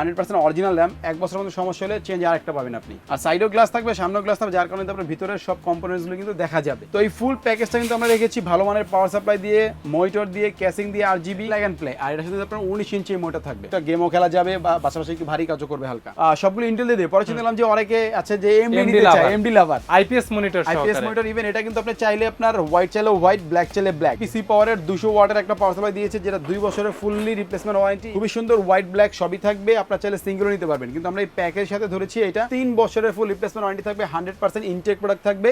Hundred percent original RAM এক বছরের মধ্যে সমস্যা হলে চেঞ্জ আর একটা পাবেন আপনি। আর সাইডও গ্লাস থাকবে সামনেও গ্লাস থাকবে যার কারণে আপনার ভিতরের সব কম্পোনেন্টসগুলো কিন্তু দেখা যাবে। তো এই ফুল প্যাকেজটা কিন্তু আমরা রেখেছি ভালো মানের পাওয়ার সাপ্লাই দিয়ে মনিটর দিয়ে ক্যাসিং দিয়ে আর জিবি প্লাগ অ্যান্ড প্লে আর এটার সাথে আপনার উনিশ ইঞ্চি মোটর থাকবে। এটা গেমও খেলা যাবে বা পাশাপাশি একটু ভারী কাজও করবে হালকা। সবগুলো ইন্টেল দিয়ে দিয়ে পরে চিন্তা করলাম যে অনেকে আছে যে এমডি নিতে চায়। AMD lover IPS monitor IPS monitor even এটা কিন্তু আপনি চাইলে আপনার হোয়াইট চাইলে হোয়াইট ব্ল্যাক চাইলে ব্ল্যাক পিসি পাওয়ারের দুশো ওয়াটের একটা পাওয়ার সাপ্লাই দিয়েছে যেটা দুই বছরের ফুললি রিপ্লেসমেন্ট ওয়ারেন্টি খুবই সুন্দর হোয়াইট ব্ল্যাক সবই থাকবে। আপনার চাইলে সিঙ্গেলও নিতে পারবেন। কিন্তু আমরা এই প্যাকের সাথে ধরেছি এটা। তিন বছরের ফুল রিপ্লেসমেন্ট ওয়ারেন্টি থাকবে হান্ড্রেড পার্সেন্ট ইনটেক প্রোডাক্ট থাকবে।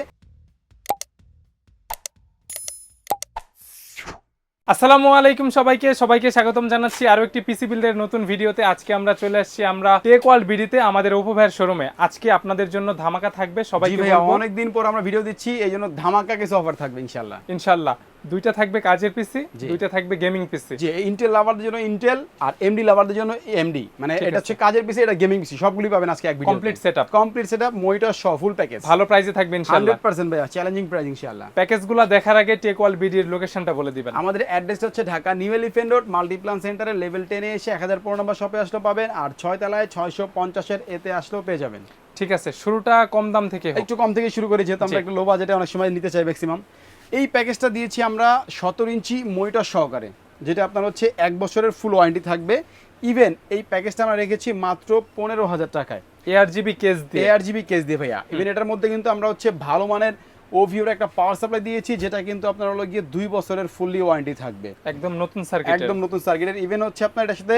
আসসালামু আলাইকুম সবাইকে সবাইকে স্বাগতম জানাচ্ছি আরও একটি পিসি বিল্ডের নতুন ভিডিওতে। আজকে আমরা চলে আসছি আমরা টেক ওয়ার্ল্ড বিডিতে আমাদের ওপো ভাইয়ের শোরুমে আজকে আপনাদের জন্য ধামাকা থাকবে বলব। অনেকদিন পর আমরা ভিডিও দিচ্ছি এই জন্য ধামাকা কিছু অফার থাকবে ইনশাল্লাহ ইনশাল্লাহ দুইটা থাকবে কাজের পিসি জি। দুইটা থাকবে গেমিং পিসি। যে ইন্টেল লাভারদের জন্য ইন্টেল আর এমডি লাভারদের জন্য এমডি মানে এটা হচ্ছে কাজের পিসি এটা গেমিং পিসি সবগুলি পাবেন আজকে এক video complete setup complete setup monitor সহ ফুল প্যাকেজ ভালো প্রাইসে থাকবে হান্ড্রেড পার্সেন্ট ভাইয়া চ্যালেঞ্জিং প্রাইস ইনশাল্লাহ প্যাকেজগুলো দেখার আগে টেক ওয়ার্ল্ড বিডির লোকেশনটা বলে দিবেন। আমাদের অ্যাড্রেসটা হচ্ছে Dhaka new elephant road Multiplan centre level টেনে এসে এক হাজার পনেরো নম্বর শপে আসলেও পাবেন আর ছয় তলায় ছয়শো পঞ্চাশের এতে আসলেও পেয়ে যাবেন। ঠিক আছে শুরুটা কম দাম থেকে একটু কম থেকে শুরু করে যেহেতু আমরা জি। একটু লো বাজেটে অনেক সময় নিতে চাই ম্যাক্সিমাম এই প্যাকেজটা দিয়েছি আমরা সতেরো ইঞ্চি মনিটর সহকারে যেটা আপনার হচ্ছে এক বছরের ফুল ওয়ারেন্টি থাকবে। ইভেন এই প্যাকেজটা আমরা রেখেছি মাত্র পনেরো হাজার টাকায়। এআর জিবি কেস দিয়ে। এআর জিবি কেস দিয়ে ভাইয়া। ইভেন এটার মধ্যে কিন্তু আমরা হচ্ছে ভালো মানের ওভিওর একটা পাওয়ার সাপ্লাই দিয়েছি যেটা কিন্তু আপনার হলো গিয়ে দুই বছরের ফুললি ওয়ারেন্টি থাকবে। একদম নতুন সার্কিট একদম নতুন সার্কিটের ইভেন হচ্ছে আপনার এটার সাথে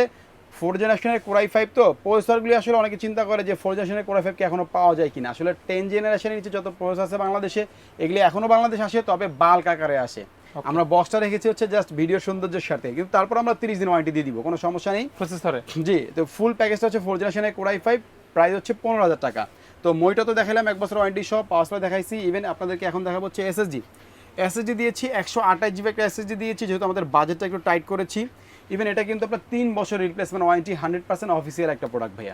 ফোর জেনারেশনের কোরাই ফাইভ তো প্রসেসরগুলি আসলে অনেকে চিন্তা করে যে ফোর জেনারেশনের কোরাই ফাইভকে এখনও পাওয়া যায় কিনা। আসলে টেন জেনারেশনের নিচে যত প্রসেস আছে বাংলাদেশে এগুলি এখনও বাংলাদেশে আসে তবে বাল্ক আকারে আসে। আমরা বক্সটা রেখেছি হচ্ছে জাস্ট ভিডিও সৌন্দর্যের সাথে। কিন্তু তারপর আমরা তিরিশ দিন ওয়ারেন্টি দিয়ে দিব কোনো সমস্যা নেই। প্রসেসরে জি তো ফুল প্যাকেজটা হচ্ছে ফোর জেনারেশনের কোরাই ফাইভ প্রাইস হচ্ছে পনেরো হাজার টাকা। তো মইটা তো দেখালাম এক বছর ওয়ারেন্টি সহ পাওয়ার দেখাইছি ইভেন আপনাদেরকে এখন দেখাবো হচ্ছে এসএসজি এসএসজি দিয়েছি একশো আঠাশ জিবি একটা এসএসডি দিয়েছি যেহেতু আমাদের বাজেটটা একটু টাইট করেছি। ইভেন এটা কিন্তু আপনার তিন বছর replacement warranty hundred percent official একটা প্রোডাক্ট ভাইয়া।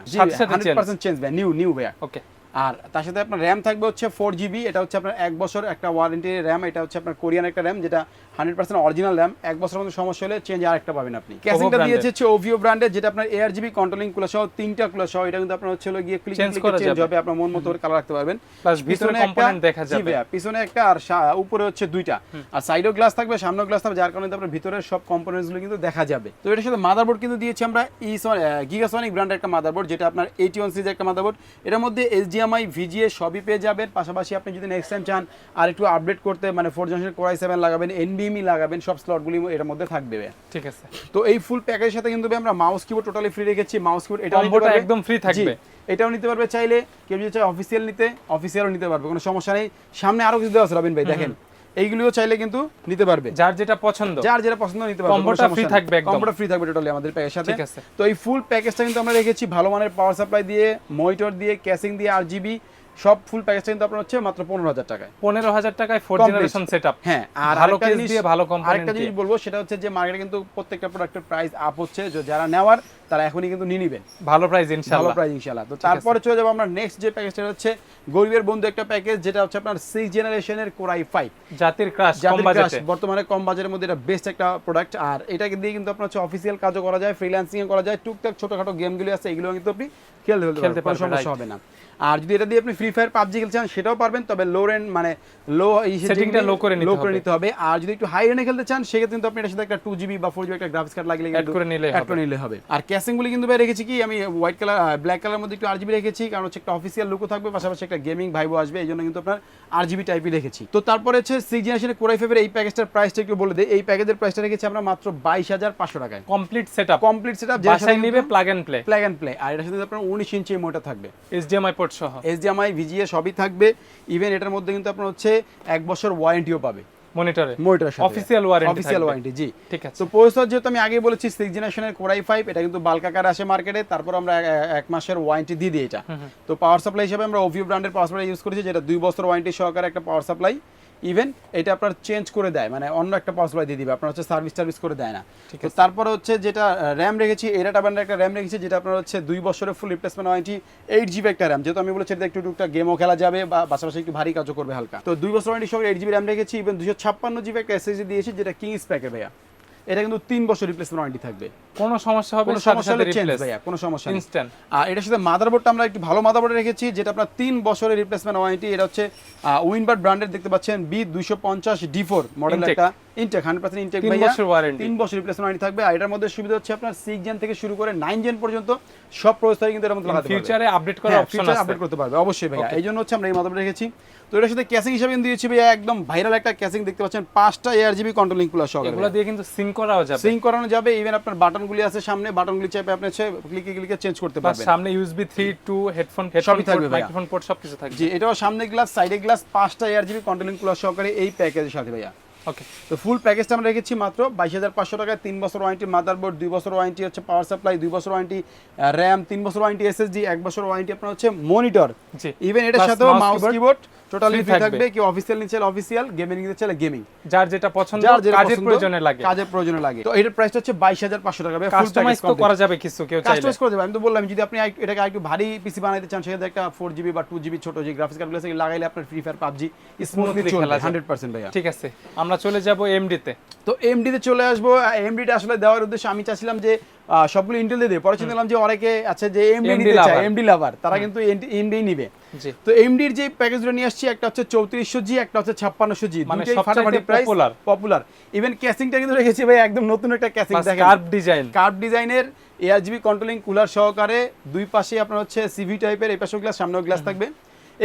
হান্ড্রেড পার্সেন্ট চেঞ্জ ভাই নিউ নিউ ভাইয়া। ওকে আর তার সাথে আপনার র্যাম থাকবে হচ্ছে ফোর জিবি এটা হচ্ছে আপনার এক বছর একটা ওয়ারেন্টি র্যাম এটা হচ্ছে আপনার কোরিয়ান একটা র্যাম যেটা হান্ড্রেড পার্সেন্ট অরিজিনাল র্যাম এক বছরের মধ্যে সমস্যা হলে চেঞ্জ আর একটা পাবেন আপনি। ক্যাসিংটা দিয়েছে হচ্ছে ওভিও ব্র্যান্ডের যেটা আপনার এআর জিবি কন্ট্রোলিং কুলার সহ তিনটা কুলার সহ এটা কিন্তু আপনার হচ্ছে গিয়ে ক্লিক চেঞ্জ হবে আপনার মন মতো কালার রাখতে পারবেন। পিছনে একটা- দেখা যাবে। পিছনে একটা আর উপরে হচ্ছে দুইটা। আর সাইডেও গ্লাস থাকবে সামনেও গ্লাস থাকবে যার কারণে আপনার ভিতরের সব কম্পোনেন্টসগুলো কিন্তু দেখা যাবে। তো এটার সাথে মাদারবোর্ড কিন্তু দিয়েছি আমরা ই গিগাসনিক ব্র্যান্ডের একটা মাদারবোর্ড যেটা আপনার এইটি ওয়ান সিরিজের একটা মাদারবোর্ড এটার মধ্যে এইচডিএমআই ভিজিএ সবই পেয়ে যাবেন। পাশাপাশি আপনি যদি নেক্সট টাইম চান আর একটু আপডেট করতে মানে ফোর জেনারেশন কোরাই সেভেন লাগাবেন এনবিএমই লাগাবেন সব স্লটগুলি এর মধ্যে থাকবে। ঠিক আছে। তো এই ফুল প্যাকেজের সাথে কিন্তু আমরা মাউস কিবোর্ড টোটালি ফ্রি রেখেছি মাউস কিবোর্ড এটা একদম ফ্রি থাকবে। এটাও নিতে পারবে চাইলে কেউ যদি চায় অফিসিয়াল নিতে অফিসিয়ালও নিতে পারবে কোনো সমস্যা নেই। সামনে আরও কিছু দেওয়া আছে রবিন ভাই দেখেন। এইগুলিও চাইলে কিন্তু নিতে পারবে। যার যেটা পছন্দ। যার যেটা পছন্দ নিতে পারবে Combo-টা free থাকবে একদম। কম্বোটা ফ্রি থাকবে টোটালি আমাদের প্যাকের সাথে। ঠিক আছে। তো এই ফুল প্যাকেজটা কিন্তু আমরা রেখেছি ভালো মানের পাওয়ার সাপ্লাই দিয়ে মনিটর দিয়ে ক্যাসিং দিয়ে আর জিবি সব ফুল প্যাকেজটা কিন্তু আপনার হচ্ছে মাত্র পনেরো হাজার টাকায়। পনেরো হাজার টাকায় ফোর। জেনারেশন সেট আপ হ্যাঁ আর ভালো জিনিস দিয়ে, ভালো component আরেকটা জিনিস বলব সেটা হচ্ছে যে মার্কেটে কিন্তু প্রত্যেকটা প্রোডাক্টের প্রাইস আপ হচ্ছে। যারা নেওয়ার তারা এখনই কিন্তু নিয়ে নিবেন। ভালো প্রাইস ইনশাআল্লাহ। ভালো প্রাইস ইনশাআল্লাহ। তো তারপরে চলে যাব আমরা নেক্সট যে প্যাকেজটা হচ্ছে গরিবের বন্ধু একটা প্যাকেজ যেটা হচ্ছে আপনার সিক্স জেনারেশনের কোরাই ফাইভ জাতির ক্রাশ কম বাজেটে বর্তমানে কম বাজারের মধ্যে এটা বেস্ট একটা প্রোডাক্ট আর এটাকে দিয়ে কিন্তু আপনার হচ্ছে অফিসিয়াল কাজও করা যায় ফ্রিল্যান্সিং করা যায়। টুকটাক ছোটখাটো গেমগুলো আছে এগুলো কিন্তু আপনি খেলতে খেলতে খেলতে পারবেন সমস্যা হবে না। আর যদি এটা দিয়ে আপনি ফ্রি ফায়ার পাবজি খেলতে চান সেটাও পারবেন তবে লো রেন্ড মানে লো Setting-টা low করে নিতে লো করে। নিতে হবে। আর যদি একটু হাই রেন্ডে খেলতে চান সেক্ষেত্রে কিন্তু আপনি এটার সাথে একটা টু জিবি বা ফোর জিবি একটা গ্রাফিক্স কার্ড লাগিয়ে হবে। করে নিলে হবে। আর ক্যাসিংগুলি কিন্তু ভাই রেখেছি কি আমি হোয়াইট কালার ব্ল্যাক কালার মধ্যে একটু আরজিবি রেখেছি কারণ হচ্ছে একটা অফিসিয়াল লুকও থাকবে পাশাপাশি একটা গেমিং ভাইবও আসবে এই জন্য কিন্তু আপনার আরজিবি টাইপই রেখেছি। তো তারপরে হচ্ছে সিক্স জেনারেশনের কোরাই ফাইভের এই প্যাকেজটার প্রাইসটা একটু বলে দিই এই প্যাকেজের প্রাইসটা রেখেছি আমরা মাত্র বাইশ হাজার পাঁচশো টাকায়। Complete set up complete set up বাসায় নিবে plug and play plug and play আর এটার সাথে আপনার উনিশ ইঞ্চি মোটা থাকবে। এইচডিএমআই পোর্ট সহ। এইচডিএমআই ভিজিএ সবই থাকবে ইভেন এটার মধ্যে কিন্তু আপনার হচ্ছে এক বছর ওয়ারেন্টিও পাবে। মনিটরে মনিটরের সাথে। Official warranty অফিসিয়াল। ওয়ারেন্টি জি। ঠিক আছে। তো প্রসেসর যেহেতু আমি আগে বলেছি জেনারেশনের এটা কিন্তু বাল্কাকার আসে মার্কেটে তারপর আমরা এক- এক মাসের ওয়ারেন্টি দিয়ে দিই এটা। তো পাওয়ার সাপ্লাই হিসেবে আমরা ওভিও ব্র্যান্ডের পাওয়ার সাপ্লাই ইউজ করেছি যেটা দুই বছর ওয়ারেন্টি সহকারে একটা পাওয়ার সাপ্লাই ইভেন এটা আপনার চেঞ্জ করে দেয় মানে অন্য একটা পাওয়ার সাপ্লাই দিয়ে দিবে আপনার হচ্ছে সার্ভিস টার্ভিস করে দেয় না। ঠিক তো তারপরে হচ্ছে যেটা র্যাম রেখেছি এরাটা ব্র্যান্ডের একটা র্যাম রেখেছি যেটা আপনার হচ্ছে দুই বছরের full replacement warranty eight GB একটা র্যাম যেহেতু আমি বলেছি এটা একটু টুকটা গেমও খেলা যাবে বা পাশাপাশি একটু ভারী কাজও করবে হালকা। তো দুই বছর ওয়ারেন্টি সঙ্গে এইট জিবি র্যাম রেখেছি ইভেন দুশো ছাপ্পান্ন জিবি একটা এসএসডি দিয়েছি যেটা কিংস প্যাকের ভাইয়া। এটা কিন্তু তিন বছর রিপ্লেসমেন্ট ওয়ারেন্টি থাকবে। কোনো সমস্যা হবে কোনো সাথে সমস্যা সাথে হলে চেঞ্জ রিপ্লেস ভাইয়া কোনো সমস্যা ইনস্ট্যান্ট আর এটার সাথে মাদারবোর্ডটা আমরা একটি ভালো মাদারবোর্ড রেখেছি যেটা আপনার তিন বছরের রিপ্লেসমেন্ট ওয়ারেন্টি এটা হচ্ছে উইনবার্ড ব্র্যান্ডের দেখতে পাচ্ছেন বি দুইশো পঞ্চাশ ডি ফোর মডেল একটা ইনটেক হান্ড্রেড পার্সেন্ট ইনটেক ভাইয়া। বছর ওয়ারেন্টি তিন বছর রিপ্লেসমেন্ট ওয়ারেন্টি থাকবে আর এটার মধ্যে সুবিধা হচ্ছে আপনার সিক্স জেন থেকে শুরু করে নাইন জেন পর্যন্ত সব কিন্তু এর মধ্যে লাগাতে ফিউচারে আপডেট করার হ্যাঁ অপশন আছে। আপডেট করতে পারবে অবশ্যই ভাইয়া। এই জন্য হচ্ছে আমরা এই মাদারবোর্ড রেখেছি। তো এটার সাথে ক্যাসিং হিসাবে কিন্তু দিয়েছি ভাইয়া একদম ভাইরাল একটা ক্যাসিং দেখতে পাচ্ছেন পাঁচটা এয়ার জিবি কন্ট্রোলিং কুলার সহ এগুলো দিয়ে কিন্তু সিং করাও যাবে। সিং করানো যাবে ইভেন আপনার বাটনগুলি আছে সামনে বাটনগুলি চেপে আপনি ক্লিকে ক্লিকে চেঞ্জ করতে পারবেন। সামনে ইউএসবি 3 টু হেডফোন হেডফোন সবই থাকবে। মাইক্রোফোন পোর্ট সবকিছু থাকবে। জি এটাও সামনে গ্লাস সাইডে গ্লাস পাঁচটা আরজিবি জিবি কন্ট্রোলিং কুলার সহকারে এই প্যাকেজের সাথে ভাইয়া। ওকে তো ফুল প্যাকেজটা আমরা রেখেছি মাত্র বাইশ হাজার পাঁচশো টাকায় তিন বছর ওয়ারেন্টি মাদারবোর্ড দুই বছর ওয়ারেন্টি হচ্ছে পাওয়ার সাপ্লাই দুই বছর ওয়ারেন্টি র্যাম তিন বছর ওয়ারেন্টি এসএসডি এক বছর ওয়ারেন্টি আপনার হচ্ছে মনিটর জি। ইভেন এটার সাথেও মাউস কিবোর্ড টোটালি ফ্রি থাকবে। কেউ অফিসিয়াল নিচ্ছে অফিসিয়াল গেমিং গেমিং যার যেটা পছন্দ কাজের প্রয়োজনে লাগে। কাজের প্রয়োজনে লাগে। তো এটার প্রাইস হচ্ছে বাইশ হাজার পাঁচশো টাকা ফুল কাস্টমাইজ তো করা যাবে কিছু কেউ চাইলে। কাস্টমাইজ করে দেবে আমি তো বললাম যদি আপনি এটাকে একটু ভারী পিসি বানাইতে চান সেক্ষেত্রে একটা বা ছোট যে গ্রাফিক্স কার্ডগুলো আছে লাগাইলে আপনার ফ্রি ফায়ার পাবজি স্মুথলি খেলা ভাইয়া। ঠিক আছে আমরা চলে যাব এমডি তে। তো এমডিতে চলে আসব। এমডিটা আসলে দেওয়ার উদ্দেশ্যে আমি চাচ্ছিলাম যে সবগুলো ইন্টেল দিয়ে পরে চিন্তা যে অনেকে আছে যে এমডি নিতে চায় এমডি লাভার তারা কিন্তু এমডি নিবে। তো এমডির যে প্যাকেজগুলো নিয়ে আসছি একটা হচ্ছে চৌত্রিশশো জি একটা হচ্ছে ছাপ্পান্নশো জি মানে ফাটাফাটি popular। পপুলার ইভেন ক্যাসিংটা কিন্তু রেখেছি ভাই একদম নতুন একটা ক্যাসিং কার্ভ ডিজাইন কার্ভ ডিজাইনের এআরজিবি কন্ট্রোলিং কুলার সহকারে দুই পাশে আপনার হচ্ছে সিভি টাইপের এই পাশেও গ্লাস সামনেও গ্লাস থাকবে।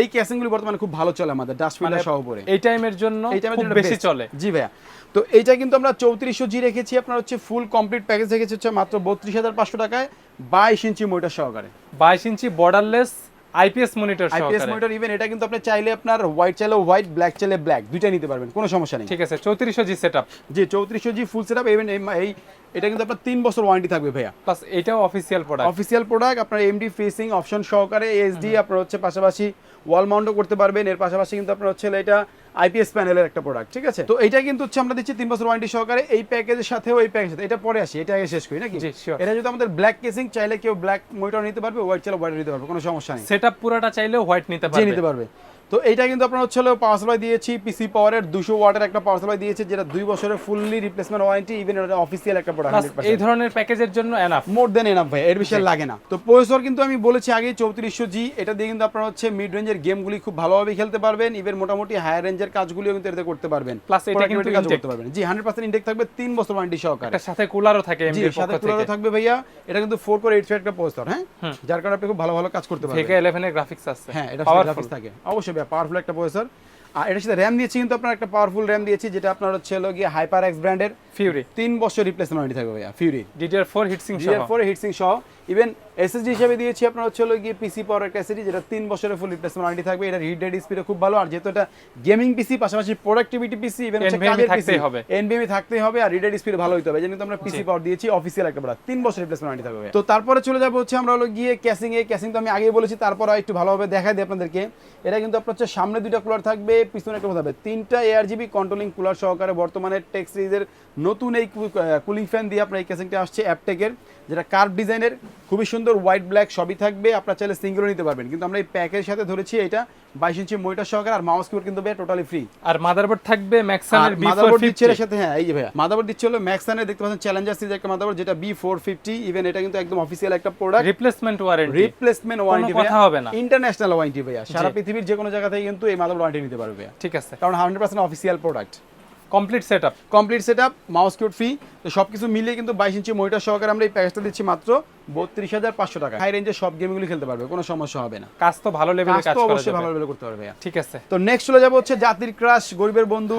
এই ক্যাসিংগুলি বর্তমানে খুব ভালো চলে আমাদের ডাস্ট মানে সহ পরে এই টাইমের জন্য এই টাইমের খুব জন্য বেশি চলে। জি ভাইয়া। তো এইটা কিন্তু আমরা চৌত্রিশশো জি রেখেছি আপনার হচ্ছে ফুল কমপ্লিট প্যাকেজ রেখেছি হচ্ছে মাত্র বত্রিশ হাজার পাঁচশো টাকায় বাইশ ইঞ্চি মোটা সহকারে। বাইশ inch borderless IPS monitor IPS monitor even এটা কিন্তু আপনি চাইলে আপনার হোয়াইট চাইলে হোয়াইট ব্ল্যাক চাইলে ব্ল্যাক দুইটাই নিতে পারবেন কোনো সমস্যা নেই। ঠিক আছে চৌত্রিশশো জি সেট আপ জি চৌত্রিশশো G full set up even এই এটা কিন্তু আপনার তিন বছর ওয়ারেন্টি থাকবে ভাইয়া। প্লাস এটাও অফিসিয়াল প্রোডাক্ট অফিসিয়াল প্রোডাক্ট আপনার এমডি ফেসিং অপশন সহকারে এসডি আপনার হচ্ছে পাশাপাশি ওয়াল মাউন্টও করতে পারবেন এর পাশাপাশি কিন্তু আপনার হচ্ছে এটা আইপিএস প্যানেলের একটা প্রোডাক্ট ঠিক আছে? তো এটা কিন্তু হচ্ছে আমরা দিচ্ছি তিন বছর ওয়ারেন্টি সহকারে এই প্যাকেজের সাথেও এই প্যাকেজের সাথে। এটা পরে আসি এটা আগে শেষ করি নাকি? এটা যদি আমাদের ব্ল্যাক কেসিং চাইলে কেউ ব্ল্যাক মনিটর নিতে পারবে হোয়াইট চাইলে হোয়াইট নিতে পারবে কোনো সমস্যা নেই। সেটা পুরোটা চাইলেও হোয়াইট নিতে পারবে। নিতে পারবে। তো এইটা কিন্তু আপনার হচ্ছে পাওয়ার সাপ্লাই দিয়েছি পিসি পাওয়ারের দুশো ওয়াটের একটা পাওয়ার সাপ্লাই দিয়েছে যেটা দুই বছরের ফুললি রিপ্লেসমেন্ট ওয়ারেন্টি ইভেন এটা অফিসিয়াল একটা প্রোডাক্ট এই ধরনের প্যাকেজের জন্য এনাফ মোর দেন এনাফ ভাই এর আর লাগে না। তো প্রসেসর কিন্তু আমি বলেছি আগে চৌত্রিশশো জি এটা দিয়ে কিন্তু আপনারা হচ্ছে মিড রেঞ্জের গেমগুলি খুব ভালোভাবে খেলতে পারবেন ইভেন মোটামুটি হায়ার রেঞ্জের কাজগুলিও কিন্তু এটাতে করতে পারবেন। Plus এটা কিন্তু intake। করতে পারবেন। জি হান্ড্রেড পার্সেন্ট ইন্টেক থাকবে তিন বছর ওয়ারেন্টি সহকারে। এটার সাথে কুলারও থাকে জি সাথে কুলারও থাকবে ভাইয়া। এটা কিন্তু ফোর করে এইট একটা প্রসেসর হ্যাঁ? যার কারণে আপনি খুব ভালো ভালো কাজ করতে পারবেন। 11 এর গ্রাফিক্স আছে। হ্যাঁ এটা গ্রাফিক্স থাকে। অবশ্যই পাওয়ারফুল একটা প্রসেসর আর এটার সাথে র্যাম দিয়েছি কিন্তু আপনার একটা পাওয়ারফুল র্যাম দিয়েছি যেটা আপনার হচ্ছে হলো গিয়ে হাইপার এক্স ব্র্যান্ডের ফিউরি তিন বছর রিপ্লেসমেন্ট থাকবে ভাইয়া Fury DDR4 heatsink DDR four heatsink সহ। ইভেন এসএসডি হিসেবে দিয়েছি আপনার হচ্ছে হলো গিয়ে পিসি পাওয়ার একটা এসএসডি যেটা তিন বছরের ফুল রিপ্লেসমেন্ট ওয়ারেন্টি থাকবে। এটা রিড রেড স্পিড খুব ভালো আর যেহেতু এটা গেমিং পিসি পাশাপাশি প্রোডাক্টিভিটি পিসি ইভেন হচ্ছে কাজের পিসি হবে। এনবিএমই থাকতেই হবে আর রিড রেড স্পিড ভালো হতে হবে। জন্য আমরা পিসি পাওয়ার দিয়েছি অফিসিয়াল একটা প্রোডাক্ট তিন বছর রিপ্লেসমেন্ট ওয়ারেন্টি থাকবে। তো তারপরে চলে যাব হচ্ছে আমরা হলো গিয়ে ক্যাসিং এ। ক্যাসিং তো আমি আগেই বলেছি তারপর একটু ভালোভাবে দেখাই দিই আপনাদেরকে। এটা কিন্তু আপনার হচ্ছে সামনে দুইটা কুলার থাকবে পিছনে একটা থাকবে। তিনটা এয়ার জিবি কন্ট্রোলিং কুলার সহকারে বর্তমানে টেক সিরিজের নতুন এই কুলিং ফ্যান দিয়ে আপনার এই ক্যাসিংটা আসছে অ্যাপটেকের যেটা কার্ভ ডিজাইনের খুবই সুন্দর হোয়াইট ব্ল্যাক সবই থাকবে আপনার চাইলে সিঙ্গেলও নিতে পারবেন। কিন্তু আমরা এই প্যাকের সাথে ধরেছি এটা বাইশ ইঞ্চি মনিটর সহকারে আর মাউস কিবোর্ড কিন্তু টোটালি ফ্রি আর মাদারবোর্ড থাকবে ম্যাক্সানের মাদারবোর্ড দিচ্ছে এর সাথে হ্যাঁ এই যে ভাইয়া মাদারবোর্ড দিচ্ছে হলো ম্যাক্সানের দেখতে পাচ্ছেন চ্যালেঞ্জার সিরিজ একটা মাদারবোর্ড যেটা বি ফোর ফিফটি ইভেন এটা কিন্তু একদম অফিসিয়াল একটা product replacement warranty replacement warranty কথা হবে না। ইন্টারন্যাশনাল ওয়ারেন্টি ভাইয়া। সারা পৃথিবীর যে কোনো জায়গা থেকে কিন্তু এই মাদারবোর্ড ওয়ারেন্টি নিতে পারবে ভাইয়া। ঠিক আছে। কারণ hundred percent official product complete setup complete set up mouse cute free তো সব কিছু মিলিয়ে কিন্তু বাইশ ইঞ্চি মনিটর সহকারে আমরা এই প্যাকেজটা দিচ্ছি মাত্র বত্রিশ হাজার পাঁচশো টাকা। হাই রেঞ্জের সব গেমগুলি খেলতে পারবে কোনো সমস্যা হবে না। কাজ তো ভালো লেভেলে কাজ অবশ্যই ভালো লেভেলে করতে পারবে। ঠিক আছে। তো নেক্সট চলে যাব হচ্ছে জাতির ক্রাশ গরিবের বন্ধু।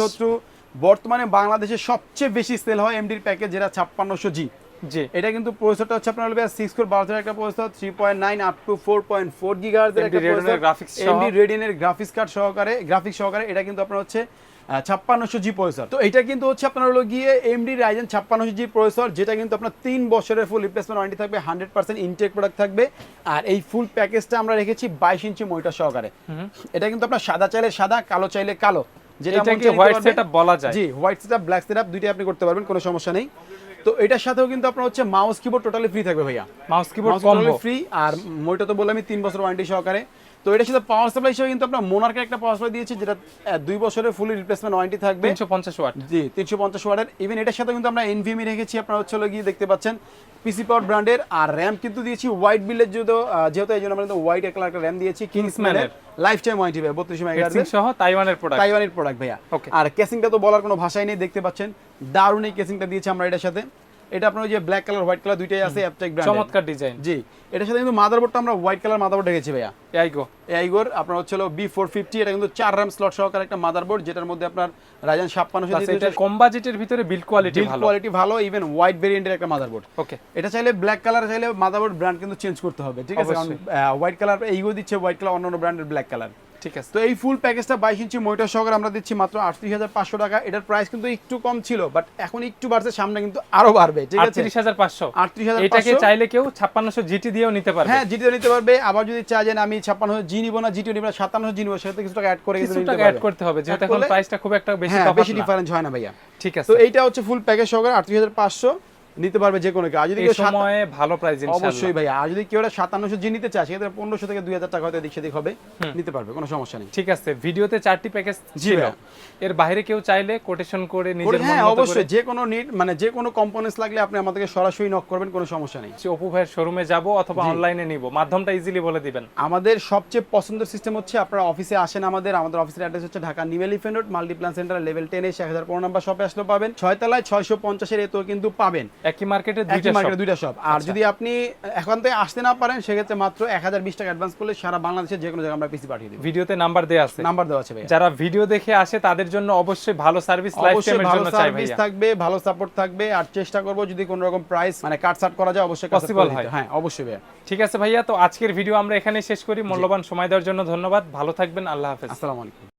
শত্রু। বর্তমানে বাংলাদেশে সবচেয়ে বেশি সেল হয় এমডির প্যাকেজ যেটা ছাপ্পান্নশো জি জি। এটা কিন্তু প্রসেসরটা হচ্ছে আপনার হবে সিক্স কোর বারো একটা processor three point nine up to four point four গিগার্সের একটা AMD Radeon এর graphics সহ। এমডি রেডিনের গ্রাফিক্স কার্ড সহকারে গ্রাফিক্স সহকারে এটা কিন্তু আপনার হচ্ছে ছাপ্পান্নশো জি প্রসেসর। তো এটা কিন্তু হচ্ছে আপনার হলো গিয়ে এমডি রাইজেন ছাপ্পান্নশো জি প্রসেসর যেটা কিন্তু আপনার তিন বছরের ফুল রিপ্লেসমেন্ট ওয়ারেন্টি থাকবে হান্ড্রেড পার্সেন্ট ইনটেক প্রোডাক্ট থাকবে। আর এই ফুল প্যাকেজটা আমরা রেখেছি বাইশ ইঞ্চি মনিটর সহকারে। এটা কিন্তু আপনার সাদা চাইলে সাদা কালো চাইলে কালো। যেটা এটাকে চাইলে নিতে হোয়াইট। সেটআপ বলা যায়? জি হোয়াইট সেটআপ ব্ল্যাক সেটআপ দুইটাই আপনি করতে পারবেন কোনো সমস্যা নেই। তো এটার সাথেও কিন্তু আপনার হচ্ছে মাউস কিবোর্ড টোটালি ফ্রি থাকবে ভাইয়া। মাউস কিবোর্ড ফ্রি আর মইটা তো বললাম তিন বছর ওয়ারেন্টি সহকারে। তো এটার সাথে পাওয়ার সাপ্লাই হিসেবে কিন্তু আপনার মোনার্কের একটা পাওয়ার সাপ্লাই দিয়েছি যেটা দুই বছরের ফুলি রিপ্লেসমেন্ট ওয়ারেন্টি থাকবে। তিনশো পঞ্চাশ ওয়াট। জি তিনশো পঞ্চাশ ওয়াটের। ইভেন এটার সাথে কিন্তু আমরা এনভিএমি রেখেছি আপনারা হচ্ছে গিয়ে দেখতে পাচ্ছেন। পিসি পাওয়ার ব্র্যান্ডের আর র্যাম কিন্তু দিয়েছি হোয়াইট বিলের যেহেতু যেহেতু এই জন্য আমরা কিন্তু হোয়াইট কালার একটা র্যাম দিয়েছি কিংসম্যানের লাইফ টাইম ওয়ারেন্টি ভাই বত্রিশ মেগাহার্জের সহ তাইওয়ানের প্রোডাক্ট তাইওয়ানের প্রোডাক্ট ভাইয়া। Okay. আর কেসিংটা তো বলার কোনো ভাষাই নেই দেখতে পাচ্ছেন। দারুণ এই কেসিংটা দিয়েছি আমরা এটার সাথে। এটা আপনার ওই যে ব্ল্যাক কালার হোয়াইট কালার দুইটাই আছে অ্যাপটেক ব্র্যান্ড চমৎকার ডিজাইন জি এটার সাথে কিন্তু মাদারবোর্ডটা আমরা হোয়াইট কালার মাদারবোর্ড রেখেছি ভাইয়া। আইগো এইগোর আপনার হচ্ছে হলো বি ফোর ফিফটি এটা কিন্তু চার র্যাম স্লট সহকারে একটা মাদারবোর্ড যেটার মধ্যে আপনার রাজান ছাপ্পান্নশো প্লাস এটা কম বাজেটের ভিতরে বিল্ড কোয়ালিটি ভালো। কোয়ালিটি ভালো ইভেন হোয়াইট ভেরিয়েন্টের একটা মাদারবোর্ড ওকে এটা চাইলে ব্ল্যাক কালার চাইলে মাদারবোর্ড ব্র্যান্ড কিন্তু চেঞ্জ করতে হবে ঠিক আছে? কারণ হোয়াইট কালার এইগো দিচ্ছে হোয়াইট কালার অন্যান্য ব্র্যান্ডের ব্ল্যাক কালার ঠিক আছে। তো এই ফুল প্যাকেজটা বাইশ ইঞ্চি মনিটর সহকারে আমরা দিচ্ছি মাত্র আটত্রিশ হাজার পাঁচশো টাকা। এটার প্রাইস কিন্তু একটু কম ছিল বাট এখন একটু বাড়ছে সামনে কিন্তু আরও বাড়বে ঠিক আছে? আটত্রিশ হাজার পাঁচশো। আটত্রিশ হাজার এটাকে চাইলে কেউ ছাপ্পান্নশো জিটি দিয়েও নিতে পারবে। হ্যাঁ জিটিও নিতে পারবে। আবার যদি চায় যে আমি ছাপ্পান্ন জি নিবো না জিটিও নিবো না সাতান্ন জি নিবো সেটা কিছু টাকা অ্যাড করে কিছু টাকা অ্যাড করতে হবে যেহেতু এখন প্রাইসটা খুব একটা বেশি হ্যাঁ বেশি ডিফারেন্স হয় না ভাইয়া। ঠিক আছে। তো এইটা হচ্ছে ফুল প্যাকেজ সহকারে আটত্রিশ হাজার পাঁচশো। নিতে পারবে যে কোনো আর যদি কেউ সময়ে ভালো প্রাইস অবশ্যই ভাইয়া আর যদি কেউ সাতান্নশো জি নিতে চায় সেক্ষেত্রে পনেরোশো থেকে দুই হাজার টাকা হয়তো এদিক সেদিক হবে। নিতে পারবে কোনো সমস্যা নেই। ঠিক আছে ভিডিওতে চারটি প্যাকেজ জি ছিল। এর বাইরে কেউ চাইলে কোটেশন করে নিজের হ্যাঁ অবশ্যই। যে কোনো নিড মানে যে কোনো কম্পোনেন্টস লাগলে আপনি আমাদেরকে সরাসরি নক করবেন কোনো সমস্যা নেই। অপু ভাইয়ের শোরুমে যাব অথবা অনলাইনে নিব। মাধ্যমটা ইজিলি বলে দিবেন। আমাদের সবচেয়ে পছন্দের সিস্টেম হচ্ছে আপনারা অফিসে আসেন আমাদের। আমাদের অফিসের অ্যাড্রেস হচ্ছে Dhaka new elephant road Multiplan centre level ten এসে এক হাজার পনেরো নম্বর শপে আসলেও পাবেন। ছয়তলায় ছয়শো পঞ্চাশের এতেও কিন্তু পাবেন। একই মার্কেটে দুইটা মার্কেটে। দুইটা শপ আর যদি আপনি এখন থেকে আসতে না পারেন সেক্ষেত্রে মাত্র এক হাজার বিশ টাকা অ্যাডভান্স করলে সারা বাংলাদেশের যে কোনো জায়গায় আমরা পিসি পাঠিয়ে দিই ভিডিওতে নাম্বার দেয়া আছে। নাম্বার দেওয়া আছে যারা ভিডিও দেখে আসে তাদের জন্য অবশ্যই ভালো সার্ভিস লাইফ টাইমের জন্য চাই ভাইয়া। থাকবে ভালো সাপোর্ট থাকবে। আর চেষ্টা করব যদি কোনো রকম প্রাইস মানে কাট সাট করা যায় অবশ্যই দিতে। হয়। হ্যাঁ অবশ্যই ভাইয়া। ঠিক আছে ভাইয়া তো আজকের ভিডিও আমরা এখানে শেষ করি। মূল্যবান সময় দেওয়ার জন্য ধন্যবাদ। ভালো থাকবেন আল্লাহ হাফেজ। আসসালামু আলাইকুম।